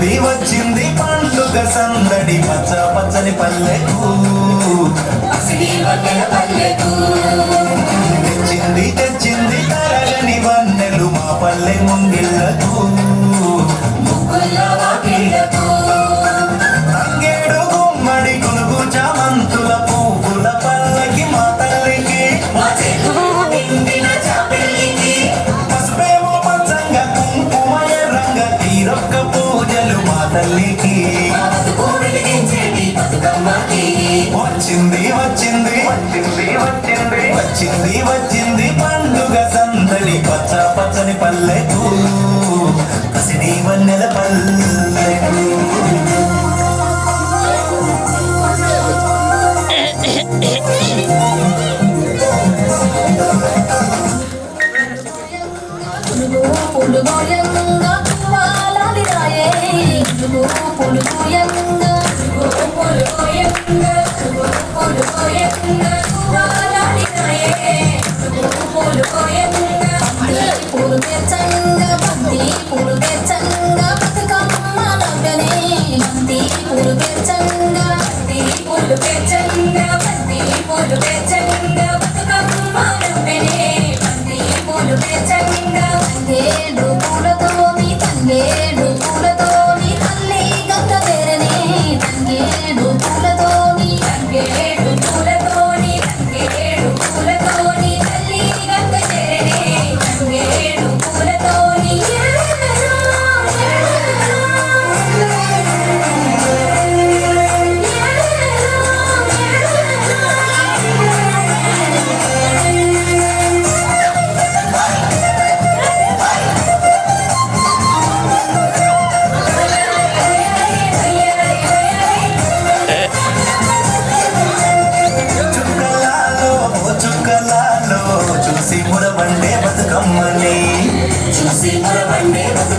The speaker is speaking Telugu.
మళ్ళీ వచ్చింది పండుగ సందడి పచ్చ పచ్చని పల్లెకు పల్లెకు వచ్చింది వచ్చింది. వచ్చింది వచ్చింది వచ్చింది. వచ్చింది சீக்கிரம் வந்தே வந்து